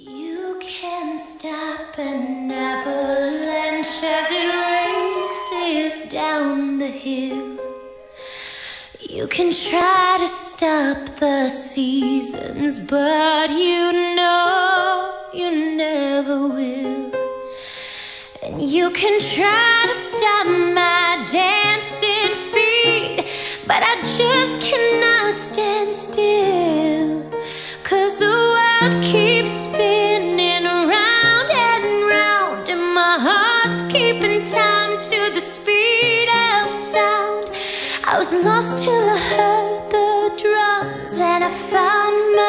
You can stop an avalanche as it races down the hill. You can try to stop the seasons, but you know you never will. And you can try to keeping time to the speed of sound. I was lost till I heard the drums, and I found my